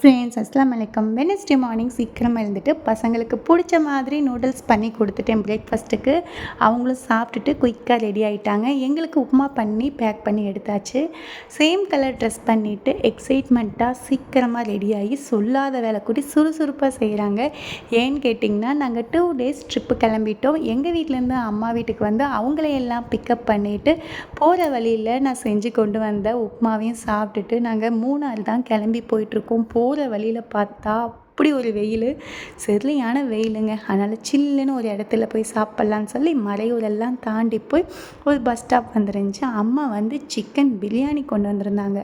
Friends அஸ்லாம் வலைக்கம் Wednesday morning சீக்கிரமாக எழுந்துட்டு பசங்களுக்கு பிடிச்ச மாதிரி நூடுல்ஸ் பண்ணி கொடுத்துட்டேன் பிரேக்ஃபாஸ்ட்டுக்கு அவங்களும் சாப்பிட்டுட்டு குயிக்காக ரெடி ஆகிட்டாங்க எங்களுக்கு உப்புமா பண்ணி பேக் பண்ணி எடுத்தாச்சு. சேம் கலர் ட்ரெஸ் பண்ணிவிட்டு எக்ஸைட்மெண்ட்டாக சீக்கிரமாக ரெடி ஆகி சொல்லாத வேலை கூட்டி சுறுசுறுப்பாக செய்கிறாங்க ஏன்னு கேட்டிங்கன்னா நாங்கள் டூ டேஸ் ட்ரிப்பு கிளம்பிட்டோம். எங்கள் வீட்டிலேருந்து அம்மா வீட்டுக்கு வந்து அவங்களையெல்லாம் பிக்கப் பண்ணிவிட்டு போகிற வழியில் நான் செஞ்சு கொண்டு வந்த உப்புமாவையும் சாப்பிட்டுட்டு நாங்கள் மூணாறு தான் கிளம்பி போயிட்டுருக்கோம் போ போகிற வழியில் பார்த்தா அப்படி ஒரு வெயில். சரியான வெயிலுங்க. அதனால் சில்லுன்னு ஒரு இடத்துல போய் சாப்பிட்லான்னு சொல்லி மலையூரெல்லாம் தாண்டி போய் ஒரு பஸ் ஸ்டாப் வந்துருந்துச்சு. அம்மா வந்து சிக்கன் பிரியாணி கொண்டு வந்திருந்தாங்க.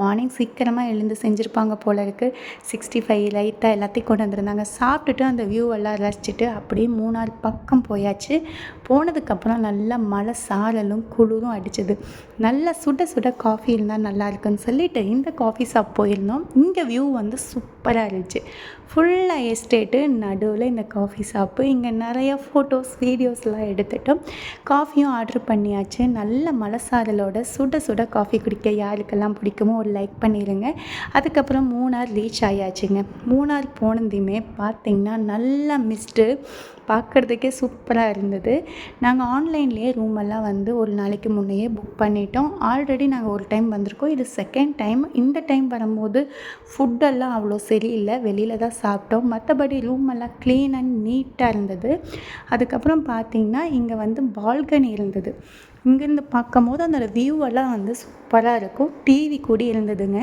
மார்னிங் சீக்கிரமாக எழுந்து செஞ்சுருப்பாங்க போல இருக்குது சிக்ஸ்டி ஃபைவ் லைட்டாக எல்லாத்தையும் கொண்டு வந்திருந்தாங்க. சாப்பிட்டுட்டு அந்த வியூ எல்லாம் ரசிச்சுட்டு அப்படியே மூணாறு பக்கம் போயாச்சு. போனதுக்கப்புறம் நல்லா மழை சாரலும் குளிரும் அடிச்சது. நல்லா சுட சுட காஃபி இருந்தால் நல்லா இருக்குன்னு சொல்லிட்டு இந்த காஃபி ஷாப் போயிருந்தோம். இங்கே வியூ வந்து சூப்பராக இருந்துச்சு. ஃபுல்லாக எஸ்டேட்டு நடுவில் இந்த காஃபி ஷாப்பு இங்கே நிறைய ஃபோட்டோஸ் வீடியோஸ்லாம் எடுத்துட்டோம் காஃபியும் ஆர்டர் பண்ணியாச்சு. நல்ல மலசாரலோட சுட சுட காஃபி குடிக்க யாருக்கெல்லாம் பிடிக்குமோ ஒரு லைக் பண்ணிடுங்க அதுக்கப்புறம் மூணார் ரீச் ஆயாச்சுங்க. மூணார் போனதையுமே பார்த்திங்கன்னா நல்லா மிஸ்ட்டு பார்க்குறதுக்கே சூப்பராக இருந்தது. நாங்கள் ஆன்லைன்லேயே ரூம் எல்லாம் வந்து ஒரு நாளைக்கு முன்னையே புக் பண்ணிட்டோம். ஆல்ரெடி நாங்கள் ஒரு டைம் வந்திருக்கோம். இது செகண்ட் டைம் இந்த டைம் வரும்போது ஃபுட்டெல்லாம் அவ்வளோ சரியில்லை. வெளியில் தான் சாப்பிட்டோம். மற்றபடி ரூம் எல்லாம் க்ளீன் அண்ட் நீட்டாக இருந்தது. அதுக்கப்புறம் பார்த்திங்கன்னா இங்கே வந்து பால்கனி இருந்தது. இங்கேருந்து பார்க்கும் போது அந்த வியூவெல்லாம் வந்து சூப்பராக இருக்கும். டிவி கூடி இருந்ததுங்க.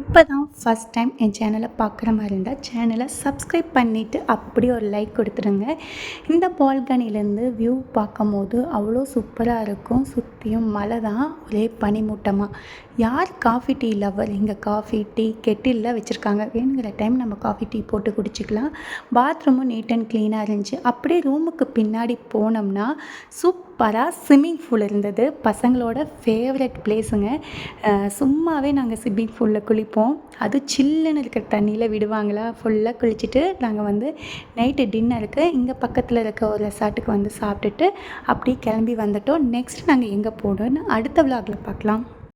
இப்போ தான் ஃபஸ்ட் டைம் என் சேனலை பார்க்குற மாதிரி இருந்தால் சேனலை சப்ஸ்கிரைப் பண்ணிவிட்டு அப்படியே ஒரு லைக் கொடுத்துருங்க இந்த பால்கனிலேருந்து வியூ பார்க்கும் போது அவ்வளோ சூப்பராக இருக்கும். சுற்றியும் மலை தான். ஒரே பனிமூட்டமாக யார் காஃபி டீ லவர் இங்கே காஃபி டீ கெட்டிலில் வச்சுருக்காங்க. வேணுங்கிற டைம் நம்ம காஃபி டீ போட்டு குடிச்சிக்கலாம். பாத்ரூமும் நீட் அண்ட் க்ளீனாக இருந்துச்சு. அப்படியே ரூமுக்கு பின்னாடி போனோம்னா சூப்பராக ஸ்விம்மிங் பூல் இருந்தது. பசங்களோட ஃபேவரட் பிளேஸுங்க சும்மாவே நாங்கள் ஸ்விம்மிங் பூலில் குளிப்போம். அது சில்லுன்னு இருக்கிற தண்ணியில் விடுவாங்களா? ஃபுல்லாக குளிச்சுட்டு நாங்கள் வந்து நைட்டு டின்னருக்கு இங்கே பக்கத்தில் இருக்க ஒரு ரெசார்ட்டுக்கு வந்து சாப்பிட்டுட்டு அப்படியே கிளம்பி வந்துட்டோம். நெக்ஸ்ட் நாங்கள் எங்கே போனோன்னு அடுத்த விலாகில் பார்க்கலாம்.